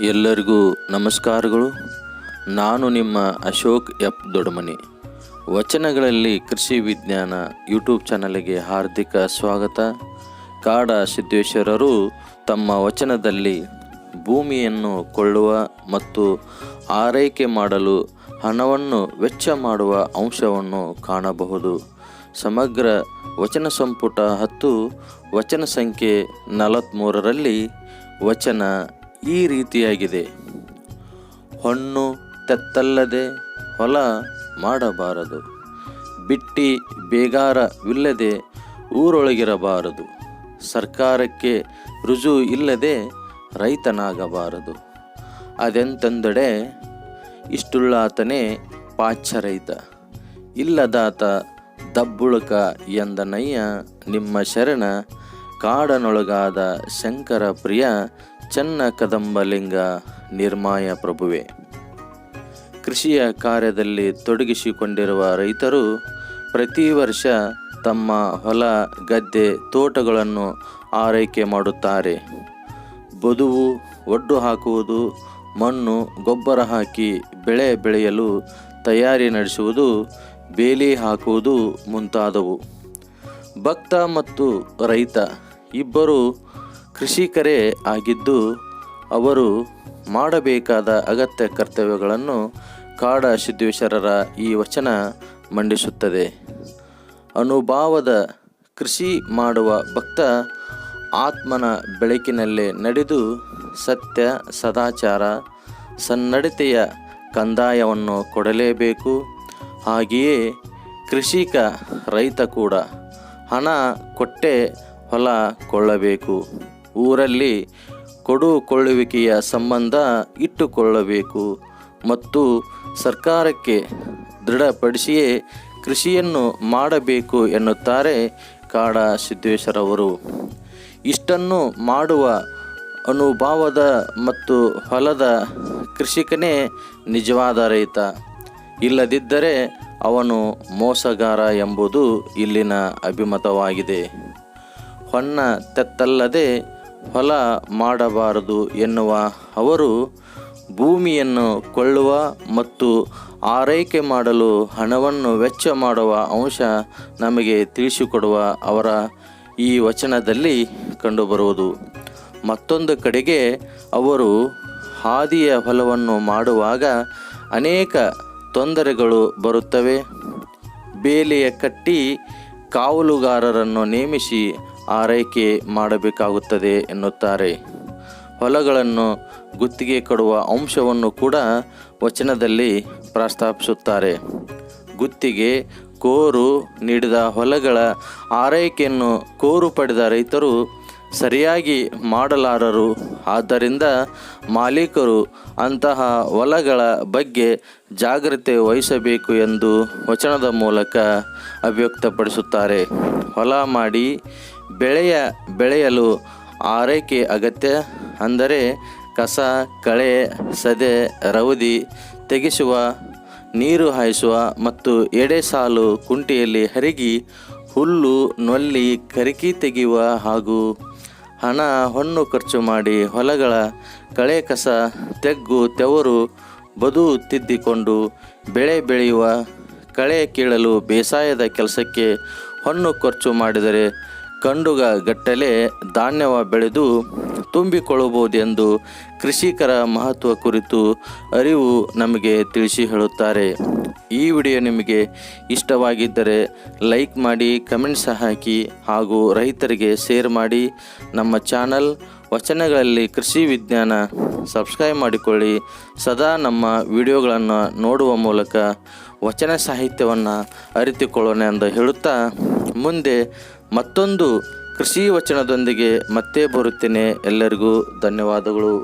ಎಲ್ಲರಿಗೂ ನಮಸ್ಕಾರಗಳು. ನಾನು ನಿಮ್ಮ ಅಶೋಕ್ ಎಫ್ ದೊಡಮನಿ ವಚನಗಳಲ್ಲಿ ಕೃಷಿ ವಿಜ್ಞಾನ ಯೂಟ್ಯೂಬ್ ಚಾನಲ್ಗೆ ಹಾರ್ದಿಕ ಸ್ವಾಗತ. ಕಾಡ ಸಿದ್ದೇಶ್ವರರು ತಮ್ಮ ವಚನದಲ್ಲಿ ಭೂಮಿಯನ್ನು ಕೊಳ್ಳುವ ಮತ್ತು ಆರೈಕೆ ಮಾಡಲು ಹಣವನ್ನು ವೆಚ್ಚ ಮಾಡುವ ಅಂಶವನ್ನು ಕಾಣಬಹುದು. ಸಮಗ್ರ ವಚನ ಸಂಪುಟ ಹತ್ತು, ವಚನ ಸಂಖ್ಯೆ ನಲವತ್ತ್ಮೂರರಲ್ಲಿ ವಚನ ಈ ರೀತಿಯಾಗಿದೆ. ಹೊಣ್ಣು ತೆತ್ತಲ್ಲದೆ ಹೊಲ ಮಾಡಬಾರದು. ಬಿಟ್ಟಿ ಬೇಗಾರವಿಲ್ಲದೆ ಊರೊಳಗಿರಬಾರದು. ಸರ್ಕಾರಕ್ಕೆ ರುಜು ಇಲ್ಲದೆ ರೈತನಾಗಬಾರದು. ಅದೆಂತಂದಡೆ ಇಷ್ಟುಳ್ಳಾತನೇ ಪಾಚ್ಯ ರೈತ ಇಲ್ಲದಾತ ದಬ್ಬುಳುಕ ಎಂದನಯ್ಯ ನಿಮ್ಮ ಶರಣ ಕಾಡನೊಳಗಾದ ಶಂಕರ ಪ್ರಿಯ ಚನ್ನ ಕದಂಬಲಿಂಗ ನಿರ್ಮಾಯ ಪ್ರಭುವೆ. ಕೃಷಿಯ ಕಾರ್ಯದಲ್ಲಿ ತೊಡಗಿಸಿಕೊಂಡಿರುವ ರೈತರು ಪ್ರತಿ ವರ್ಷ ತಮ್ಮ ಹೊಲ, ಗದ್ದೆ, ತೋಟಗಳನ್ನು ಆರೈಕೆ ಮಾಡುತ್ತಾರೆ. ಬದುವು ಒಡ್ಡು ಹಾಕುವುದು, ಮಣ್ಣು, ಗೊಬ್ಬರ ಹಾಕಿ ಬೆಳೆ ಬೆಳೆಯಲು ತಯಾರಿ ನಡೆಸುವುದು, ಬೇಲಿ ಹಾಕುವುದು ಮುಂತಾದವು. ಭಕ್ತ ಮತ್ತು ರೈತ ಇಬ್ಬರು ಕೃಷಿಕರೇ ಆಗಿದ್ದು ಅವರು ಮಾಡಬೇಕಾದ ಅಗತ್ಯ ಕರ್ತವ್ಯಗಳನ್ನು ಕಾಡ ಸಿದ್ದೇಶ್ವರರ ಈ ವಚನ ಮಂಡಿಸುತ್ತದೆ. ಅನುಭಾವದ ಕೃಷಿ ಮಾಡುವ ಭಕ್ತ ಆತ್ಮನ ಬೆಳಕಿನಲ್ಲೇ ನಡೆದು ಸತ್ಯ, ಸದಾಚಾರ, ಸನ್ನಡತೆಯ ಕಂದಾಯವನ್ನು ಕೊಡಲೇಬೇಕು. ಹಾಗೆಯೇ ಕೃಷಿಕ ರೈತ ಕೂಡ ಹಣ ಕೊಟ್ಟೆ ಹೊಲ ಕೊಳ್ಳಬೇಕು. ಊರಲ್ಲಿ ಕೊಡುಕೊಳ್ಳುವಿಕೆಯ ಸಂಬಂಧ ಇಟ್ಟುಕೊಳ್ಳಬೇಕು ಮತ್ತು ಸರ್ಕಾರಕ್ಕೆ ದೃಢಪಡಿಸಿಯೇ ಕೃಷಿಯನ್ನು ಮಾಡಬೇಕು ಎನ್ನುತ್ತಾರೆ ಕಾಡ ಸಿದ್ದೇಶ್ವರವರು ಇಷ್ಟನ್ನು ಮಾಡುವ ಅನುಭಾವದ ಮತ್ತು ಹೊಲದ ಕೃಷಿಕನೇ ನಿಜವಾದ ರೈತ. ಇಲ್ಲದಿದ್ದರೆ ಅವನು ಮೋಸಗಾರ ಎಂಬುದು ಇಲ್ಲಿನ ಅಭಿಮತವಾಗಿದೆ. ಹೊನ್ನ ತೆತ್ತಲ್ಲದೆ ಹೊಲ ಮಾಡಬಾರದು ಎನ್ನುವ ಅವರು ಭೂಮಿಯನ್ನು ಕೊಳ್ಳುವ ಮತ್ತು ಆರೈಕೆ ಮಾಡಲು ಹಣವನ್ನು ವೆಚ್ಚ ಮಾಡುವ ಅಂಶ ನಮಗೆ ತಿಳಿಸಿಕೊಡುವ ಅವರ ಈ ವಚನದಲ್ಲಿ ಕಂಡುಬರುವುದು. ಮತ್ತೊಂದು ಕಡೆಗೆ ಅವರು ಹಾದಿಯ ಹೊಲವನ್ನು ಮಾಡುವಾಗ ಅನೇಕ ತೊಂದರೆಗಳು ಬರುತ್ತವೆ. ಬೇಲಿಯ ಕಟ್ಟಿ ಕಾವಲುಗಾರರನ್ನು ನೇಮಿಸಿ ಆರೈಕೆ ಮಾಡಬೇಕಾಗುತ್ತದೆ ಎನ್ನುತ್ತಾರೆ. ಹೊಲಗಳನ್ನು ಗುತ್ತಿಗೆ ಕೊಡುವ ಅಂಶವನ್ನು ಕೂಡ ವಚನದಲ್ಲಿ ಪ್ರಸ್ತಾಪಿಸುತ್ತಾರೆ. ಗುತ್ತಿಗೆ, ಕೋರು ನೀಡಿದ ಹೊಲಗಳ ಆರೈಕೆಯನ್ನು ಕೋರು ಪಡೆದ ರೈತರು ಸರಿಯಾಗಿ ಮಾಡಲಾರರು. ಆದ್ದರಿಂದ ಮಾಲೀಕರು ಅಂತಹ ಹೊಲಗಳ ಬಗ್ಗೆ ಜಾಗ್ರತೆ ವಹಿಸಬೇಕು ಎಂದು ವಚನದ ಮೂಲಕ ಅಭಿವ್ಯಕ್ತಪಡಿಸುತ್ತಾರೆ. ಹೊಲ ಮಾಡಿ ಬೆಳೆಯ ಬೆಳೆಯಲು ಆರೈಕೆ ಅಗತ್ಯ, ಅಂದರೆ ಕಸ, ಕಳೆ, ಸದೆ ರವದಿ ತೆಗೆಸುವ, ನೀರು ಹಾಯಿಸುವ ಮತ್ತು ಎಡೆ ಸಾಲು ಕುಂಟೆಯಲ್ಲಿ ಹರಿಗಿ ಹುಲ್ಲು, ನೊಲ್ಲಿ, ಕರಿಕಿ ತೆಗೆಯುವ ಹಾಗೂ ಹಣ, ಹೊನ್ನು ಖರ್ಚು ಮಾಡಿ ಹೊಲಗಳ ಕಳೆ ಕಸ, ತೆಗ್ಗು, ತೆವರು ಬದು ತಿದ್ದಿಕೊಂಡು ಬೆಳೆ ಬೆಳೆಯುವ ಕಳೆ ಕೀಳಲು ಬೇಸಾಯದ ಕೆಲಸಕ್ಕೆ ಹೊನ್ನು ಖರ್ಚು ಮಾಡಿದರೆ ಕಂಡುಗ ಗಟ್ಟಲೆ ಧಾನ್ಯವ ಬೆಳೆದು ತುಂಬಿಕೊಳ್ಳಬಹುದೆಂದು ಕೃಷಿಕರ ಮಹತ್ವ ಕುರಿತು ಅರಿವು ನಮಗೆ ತಿಳಿಸಿ ಹೇಳುತ್ತಾರೆ. ಈ ವಿಡಿಯೋ ನಿಮಗೆ ಇಷ್ಟವಾಗಿದ್ದರೆ ಲೈಕ್ ಮಾಡಿ, ಕಮೆಂಟ್ಸ್ ಹಾಕಿ ಹಾಗೂ ರೈತರಿಗೆ ಶೇರ್ ಮಾಡಿ. ನಮ್ಮ ಚಾನಲ್ ವಚನಗಳಲ್ಲಿ ಕೃಷಿ ವಿಜ್ಞಾನ ಸಬ್ಸ್ಕ್ರೈಬ್ ಮಾಡಿಕೊಳ್ಳಿ. ಸದಾ ನಮ್ಮ ವಿಡಿಯೋಗಳನ್ನು ನೋಡುವ ಮೂಲಕ ವಚನ ಸಾಹಿತ್ಯವನ್ನು ಅರಿತುಕೊಳ್ಳೋಣ ಎಂದು ಹೇಳುತ್ತಾ, ಮುಂದೆ ಮತ್ತೊಂದು ಕೃಷಿ ವಚನದೊಂದಿಗೆ ಮತ್ತೆ ಬರುತ್ತೇನೆ. ಎಲ್ಲರಿಗೂ ಧನ್ಯವಾದಗಳು.